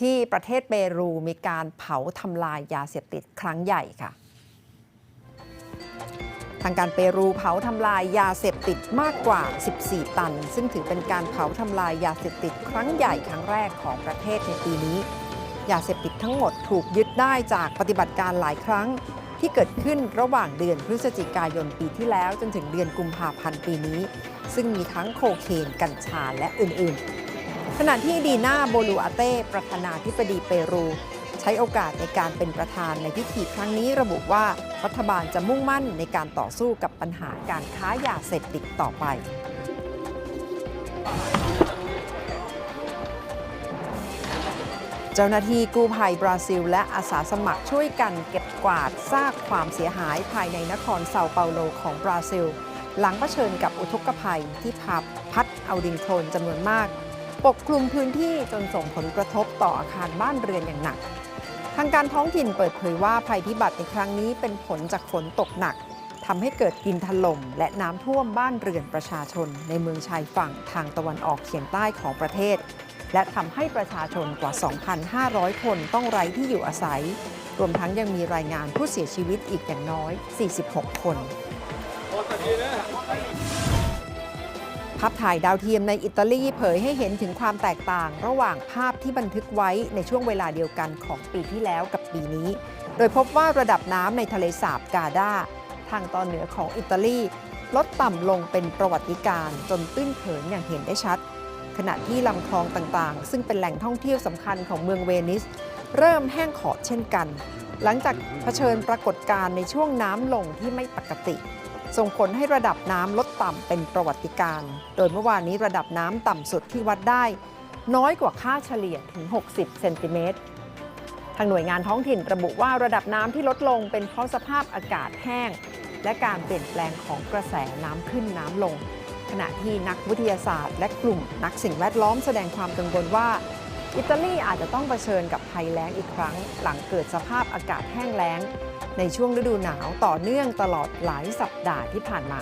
ที่ประเทศเปรูมีการเผาทำลายยาเสพติดครั้งใหญ่ค่ะ ทางการเปรูเผาทำลายยาเสพติดมากกว่า 14 ตัน ซึ่งถือเป็นการเผาทำลายยาเสพติดครั้งใหญ่ครั้งแรกของประเทศในปีนี้ ยาเสพติดทั้งหมดถูกยึดได้จากปฏิบัติการหลายครั้งที่เกิดขึ้นระหว่างเดือนพฤศจิกายนปีที่แล้วจนถึงเดือนกุมภาพันธ์ปีนี้ ซึ่งมีทั้งโคเคน กัญชาและอื่นๆ ขณะที่ดีนาโบลูอาเต้ประธานาธิบดีเปรู ใช้โอกาสในการเป็นประธานในพิธีครั้งนี้ระบุว่ารัฐบาลจะมุ่งมั่นในการต่อสู้กับปัญหาการค้ายาเสพติดต่อไปเจ้าหน้าที่กู้ภัยบราซิล และอาสาสมัครช่วยกันเก็บกวาดซากความเสียหายภายในนครเซาเปาโลของบราซิล หลังเผชิญกับอุทกภัยที่พาพัดเอาดินโคลนจำนวนมาก ปกคลุมพื้นที่จนส่งผลกระทบต่ออาคารบ้านเรือนอย่างหนัก ทางการท้องถิ่นเปิดเผยว่าภัยพิบัติในครั้งนี้เป็นผลจากฝนตกหนักทำให้เกิดดินถล่มและน้ำท่วมบ้านเรือนประชาชน ในเมืองชายฝั่งทางตะวันออกเฉียงใต้ของประเทศ และทำให้ประชาชนกว่า 2,500 คนต้องไร้ที่อยู่อาศัย รวมทั้งยังมีรายงานผู้เสียชีวิตอีกอย่างน้อย 46 คน ภาพถ่ายดาวเทียมในอิตาลีเผยให้เห็นถึงความแตกต่าง ระหว่างภาพที่บันทึกไว้ในช่วงเวลาเดียวกันของปีที่แล้วกับปีนี้ โดยพบว่าระดับน้ำในทะเลสาบกาดาทางตอนเหนือของอิตาลีลดต่ำลงเป็นประวัติการณ์จนตื้นเขินอย่างเห็นได้ชัด ขณะที่ลำคลองต่างๆ ซึ่งเป็นแหล่งท่องเที่ยวสำคัญของเมืองเวนิส เริ่มแห้งขอดเช่นกัน หลังจากเผชิญปรากฏการณ์ในช่วงน้ำลงที่ไม่ปกติ ส่งผลให้ระดับน้ำลดต่ำเป็นประวัติการณ์โดยเมื่อวานนี้ระดับน้ำต่ำสุดที่วัดได้ น้อยกว่าค่าเฉลี่ยถึง 60 เซนติเมตร ทางหน่วยงานท้องถิ่นระบุว่าระดับน้ำที่ลดลงเป็นเพราะสภาพอากาศแห้ง และการเปลี่ยนแปลงของกระแสน้ำขึ้นน้ำลง ขณะที่นักวิทยาศาสตร์ และกลุ่มนักสิ่งแวดล้อมแสดงความกังวลว่า อิตาลีอาจจะต้องเผชิญกับภัยแล้งอีกครั้ง หลังเกิดสภาพอากาศแห้งแล้ง ในช่วงฤดูหนาวต่อเนื่องตลอดหลายสัปดาห์ที่ผ่านมา